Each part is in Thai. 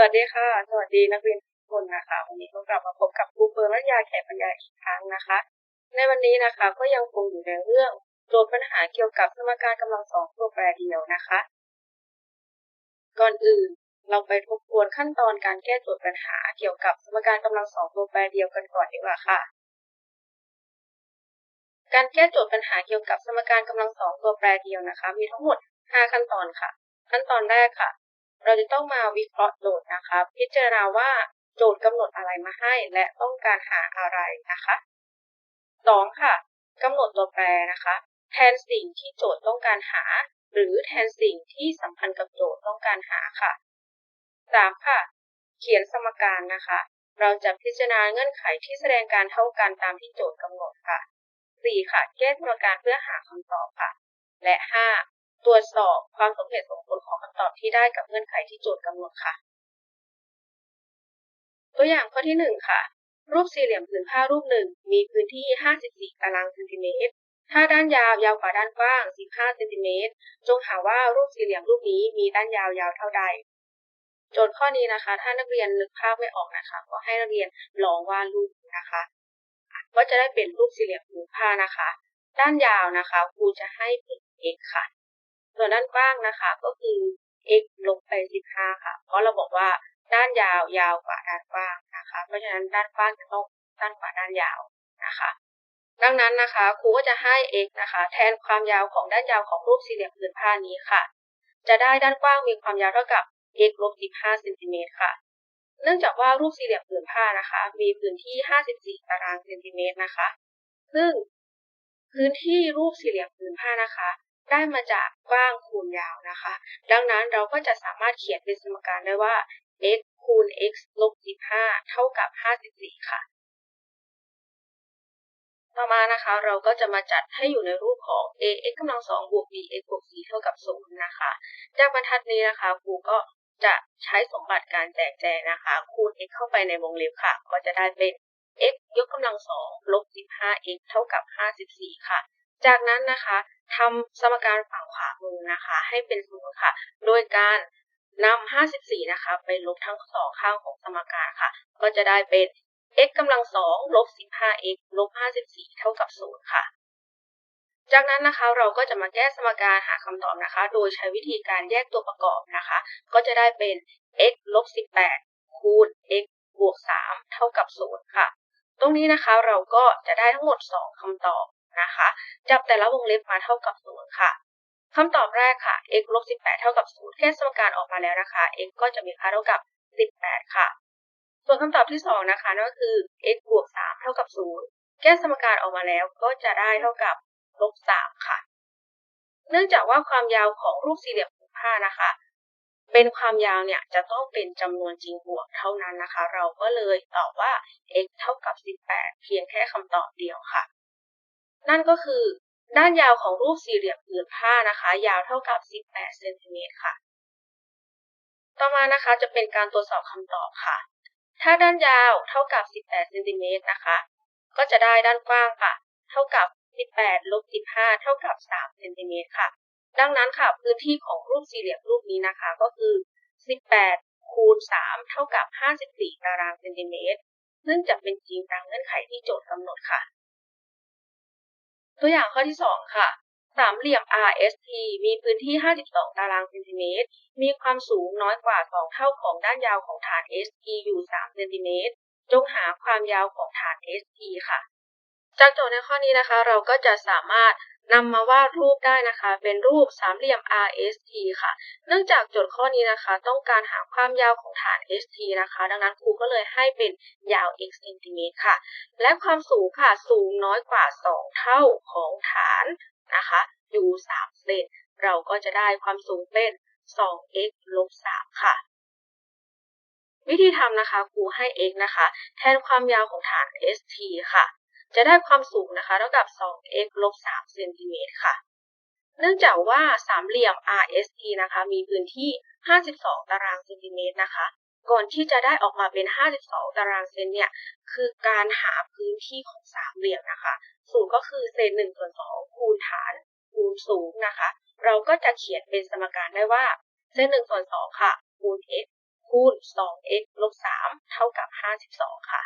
วัสดีค่ะ สวัสดีนักเรียนทุกคนนะคะ วันนี้ก็กลับมาพบกับครูเฟิร์นรัตยาแขกปัญญาอีกครั้งนะคะ ในวันนี้นะคะก็ยังคงอยู่ในเรื่องโจทย์ปัญหาเกี่ยวกับสมการกำลังสองตัวแปรเดียวนะคะ ก่อนอื่นเราไปทบทวนขั้นตอนการแก้โจทย์ปัญหาเกี่ยวกับสมการกำลังสองตัวแปรเดียวกันก่อนดีกว่าค่ะ การแก้โจทย์ปัญหาเกี่ยวกับสมการกำลังสองตัวแปรเดียวนะคะ มีทั้งหมด 5 ขั้นตอนค่ะ ขั้นตอนแรกค่ะ เราจะต้องมาวิเคราะห์โจทย์นะคะ พิจารณาว่าโจทย์กำหนดอะไรมาให้ และต้องการหาอะไรนะคะ 2. ค่ะกำหนดตัวแปรนะคะ แทนสิ่งที่โจทย์ต้องการหา หรือแทนสิ่งที่สัมพันธ์กับโจทย์ต้องการหาค่ะ 3. ค่ะ เขียนสมการนะคะ เราจะพิจารณาเงื่อนไขที่แสดงการเท่ากันตามที่โจทย์กำหนดค่ะ 4. ค่ะ แก้สมการเพื่อหาคำตอบค่ะ และ 5. ตรวจสอบความสมเหตุสมผลของคำตอบที่ได้กับเงื่อนไขที่โจทย์กำหนดค่ะ ตัวอย่างข้อที่ 1 ค่ะ รูปสี่เหลี่ยมผืนผ้ารูปหนึ่งมีพื้นที่ 54 ตารางเซนติเมตร ถ้าด้านยาวยาวกว่าด้านกว้าง 15 เซนติเมตร จงหาว่ารูปสี่เหลี่ยมรูปนี้มีด้านยาวยาวเท่าใด โจทย์ข้อนี้นะคะ ถ้านักเรียนนึกภาพไม่ออกนะคะ ก็ให้นักเรียนลองวาดรูปนะคะ ก็จะได้เป็นรูปสี่เหลี่ยมผืนผ้านะคะ ด้านยาวนะคะครูจะให้เป็น x ค่ะ ส่วนด้านกว้างนะคะ ก็คือ x ลบไป 15 ค่ะ เพราะเราบอกว่าด้านยาวยาวกว่าด้านกว้างนะคะ เพราะฉะนั้นด้านกว้างจะต้องสั้นกว่าด้านยาวนะคะ ดังนั้นนะคะครูก็จะให้ x นะคะ แทนความยาวของด้านยาวของรูปสี่เหลี่ยมผืนผ้านี้ค่ะ จะได้ด้านกว้างมีความยาวเท่ากับ x ลบ15เซนติเมตรค่ะ เนื่องจากว่ารูปสี่เหลี่ยมผืนผ้านะคะ มีพื้นที่ 54 ตารางเซนติเมตรนะคะ ซึ่งพื้นที่รูปสี่เหลี่ยมผืนผ้านะคะ ได้มาจากกว้างคูณยาวนะคะ ดังนั้นเราก็จะสามารถเขียนเป็นสมการได้ว่า x คูณ x ลบ 15 เท่ากับ 54 ค่ะ ต่อมานะคะเราก็จะมาจัดให้อยู่ในรูปของ ax กำลัง 2 บวก bx บวก c เท่ากับ 0 นะคะ จากบรรทัดนี้นะคะครูก็จะใช้สมบัติการแจกแจงนะคะ คูณ x เข้าไปในวงเล็บค่ะ ก็จะได้เป็น x ยกกำลัง2ลบ 15x เท่ากับ 54 ค่ะ จากนั้นนะคะ ทำสมการฝั่งขวามือนะคะ ให้เป็นศูนย์ค่ะ โดยการนำ 54 นะคะ ไปลบทั้งสองข้างของสมการค่ะ ก็จะได้เป็น x กำลัง 2 ลบ 15x ลบ 54 เท่ากับ 0 ค่ะ จากนั้นนะคะเราก็จะมาแก้สมการหาคำตอบนะคะ โดยใช้วิธีการแยกตัวประกอบนะคะ ก็จะได้เป็น x ลบ 18 คูณ x บวก 3 เท่ากับ 0 ค่ะ ตรงนี้นะคะเราก็จะได้ทั้งหมด 2คำตอบ นะคะ จับแต่ละวงเล็บมาเท่ากับ0ค่ะคำตอบแรกค่ะ x ลบ18 เท่ากับ0แก้สมการออกมาแล้วนะคะ x ก็จะมีค่าเท่ากับ 18 ค่ะ ส่วนคำตอบที่ 2 นะคะนั่นก็คือ x บวก 3 เท่ากับ 0 แก้สมการออกมาแล้วก็จะได้เท่ากับลบ 3 ค่ะ เนื่องจากว่าความยาวของรูปสี่เหลี่ยมผืนผ้านะคะ เป็นความยาวเนี่ยจะต้องเป็นจำนวนจริงบวกเท่านั้นนะคะ เราก็เลยตอบว่า x เท่ากับ 18 เพียงแค่คำตอบเดียวค่ะ นั่นก็คือด้านยาวของรูปสี่เหลี่ยมผืนผ้านะคะ ยาวเท่ากับ 18 เซนติเมตรค่ะ ต่อมานะคะจะเป็นการตรวจสอบคำตอบค่ะ ถ้าด้านยาวเท่ากับ 18 เซนติเมตรนะคะ ก็จะได้ด้านกว้างค่ะ เท่ากับ 18 ลบ 15 เท่ากับ 3 เซนติเมตรค่ะ ดังนั้นค่ะพื้นที่ของรูปสี่เหลี่ยมรูปนี้นะคะ ก็คือ 18 คูณ 3 เท่ากับ 54 ตารางเซนติเมตร ซึ่งจะเป็นจริงตามเงื่อนไขที่โจทย์กำหนดค่ะ ตัวอย่างข้อที่ 2 ค่ะ สามเหลี่ยม RST มีพื้นที่ 52 ตารางเซนติเมตร มีความสูงน้อยกว่า 2 เท่าของด้านยาวของฐาน ST อยู่ 3 เซนติเมตร จงหาความยาวของฐาน ST ค่ะ จากโจทย์ในข้อนี้นะคะ เราก็จะสามารถ นำมาวาดรูปได้นะคะ เป็นรูปสามเหลี่ยม RST ค่ะ เนื่องจากโจทย์ข้อนี้นะคะ ต้องการหาความยาวของฐาน ST นะคะ ดังนั้นครูก็เลยให้เป็นยาว x เซนติเมตรค่ะ และความสูงค่ะ สูงน้อยกว่า 2 เท่าของฐานนะคะ อยู่ 3 เซน เราก็จะได้ความสูงเป็น 2x ลบ 3 ค่ะวิธีทำนะคะครูให้ x นะคะ แทนความยาวของฐาน ST ค่ะ จะได้ความสูงนะคะเท่ากับ 2x ลบ3เซนติเมตรค่ะ เนื่องจากว่าสามเหลี่ยม RST นะคะ มีพื้นที่ 52 ตารางเซนติเมตรนะคะ ก่อนที่จะได้ออกมาเป็น 52 ตารางเซนเนี่ย คือการหาพื้นที่ของสามเหลี่ยมนะคะ สูงก็คือเศษ1ส่วน2คูณฐานคูณสูงนะคะ เราก็จะเขียนเป็นสมการได้ว่าเศษ1ส่วน2ค่ะ คูณ x คูณ 2x ลบ3เท่ากับ 52 ค่ะ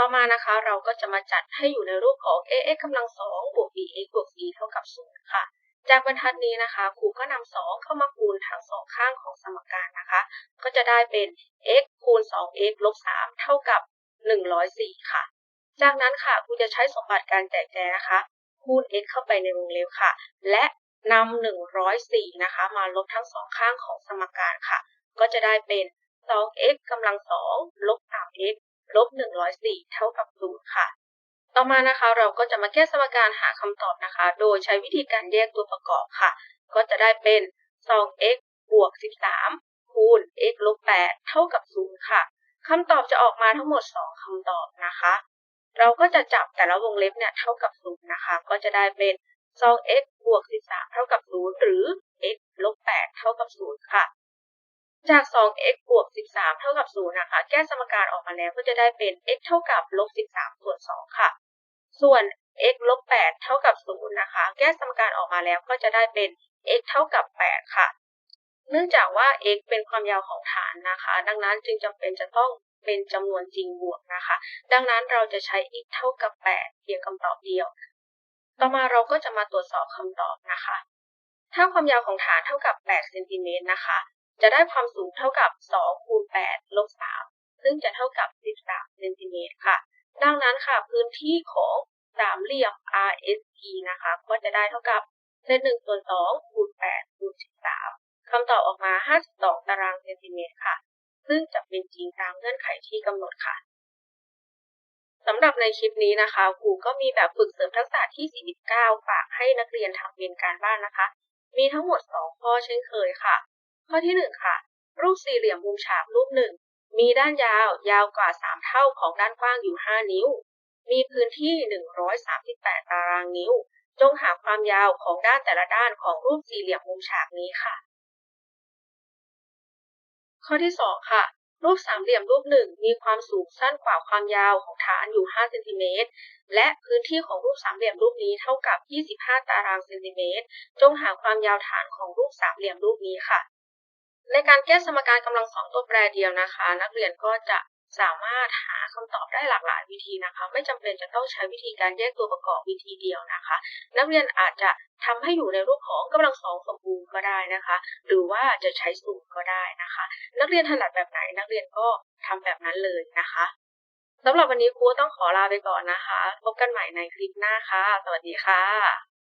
ต่อมานะคะเราก็จะมาจัดให้อยู่ในรูปของ ax กำลัง2บวก bx บวก c เท่ากับ0ค่ะ จากบรรทัดนี้นะคะครูก็นำ2เข้ามาคูณทั้งสองข้างของสมการนะคะ ก็จะได้เป็น x คูณ 2x ลบ 3 เท่ากับ 104 ค่ะ จากนั้นค่ะครูจะใช้สมบัติการแจกแจงนะคะ คูณ x เข้าไปในวงเล็บค่ะ และนำ104 นะคะ มาลบทั้งสองข้างของสมการค่ะ ก็จะได้เป็น 2x กำลัง2ลบ 3x ลบ 104 เท่ากับ0ค่ะ ต่อมานะคะเราก็จะมาแก้สมการหาคำตอบนะคะ โดยใช้วิธีการแยกตัวประกอบค่ะ ก็จะได้เป็น 2x บวก 13 คูณ x ลบ 8 เท่ากับ 0 ค่ะคำตอบจะออกมาทั้งหมด 2คำตอบนะคะ เราก็จะจับแต่ละวงเล็บเนี่ยเท่ากับ 0 นะคะ ก็จะได้เป็น 2x บวก 13 เท่ากับ 0 หรือ x ลบ 8 เท่ากับ 0 ค่ะ จาก 2x บวก 13 เท่ากับ0นะคะ แก้สมการออกมาแล้วก็จะได้เป็น x เท่ากับลบ 13 ส่วน 2 ค่ะ ส่วน x ลบ 8 เท่ากับ0นะคะ แก้สมการออกมาแล้วก็จะได้เป็น x เท่ากับ 8 ค่ะ เนื่องจากว่า x เป็นความยาวของฐานนะคะ ดังนั้นจึงจำเป็นจะต้องเป็นจำนวนจริงบวกนะคะ ดังนั้นเราจะใช้ x เท่ากับ 8 เพียงคำตอบเดียว ต่อมาเราก็จะมาตรวจสอบคำตอบนะคะ ถ้าความยาวของฐานเท่ากับ 8 เซนติเมตรนะคะ จะได้ความสูงเท่ากับ 2 คูณ 8 ลบ 3 ซึ่งจะเท่ากับ 13 เซนติเมตรค่ะ ดังนั้นค่ะ พื้นที่ของสามเหลี่ยม RSE นะคะ ก็จะได้เท่ากับเศษ1ส่วน2คูณ8คูณ13คำตอบออกมา 52 ตารางเซนติเมตรค่ะ ซึ่งจะเป็นจริงตามเงื่อนไขที่กำหนดค่ะสำหรับในคลิปนี้นะคะครูก็มีแบบฝึกเสริมทักษะที่ 49 ฝากให้นักเรียนทำเป็นการบ้านนะคะ มีทั้งหมด 2 ข้อเช่นเคยค่ะ ข้อที่ 1 ค่ะ รูปสี่เหลี่ยมมุมฉากรูปหนึ่งมีด้านยาวยาวกว่า 3 เท่าของด้านกว้างอยู่ 5 นิ้ว มีพื้นที่ 138 ตารางนิ้ว จงหาความยาวของด้านแต่ละด้านของรูปสี่เหลี่ยมมุมฉากนี้ค่ะ ข้อที่ 2 ค่ะ รูปสามเหลี่ยมรูปหนึ่งมีความสูงสั้นกว่าความยาวของฐานอยู่ 5 เซนติเมตร และพื้นที่ของรูปสามเหลี่ยมรูปนี้เท่ากับ 25 ตารางเซนติเมตร จงหาความยาวฐานของรูปสามเหลี่ยมรูปนี้ค่ะ ในการแก้สมการกำลังสองตัวแปรเดียวนะคะ นักเรียนก็จะสามารถหาคำตอบได้หลากหลายวิธีนะคะ ไม่จำเป็นจะต้องใช้วิธีการแยกตัวประกอบวิธีเดียวนะคะ นักเรียนอาจจะทำให้อยู่ในรูปของกำลังสองสมบูรณ์ก็ได้นะคะ หรือว่าจะใช้สูตรก็ได้นะคะ นักเรียนถนัดแบบไหนนักเรียนก็ทำแบบนั้นเลยนะคะสำหรับวันนี้ครูต้องขอลาไปก่อนนะคะ พบกันใหม่ในคลิปหน้าค่ะ สวัสดีค่ะ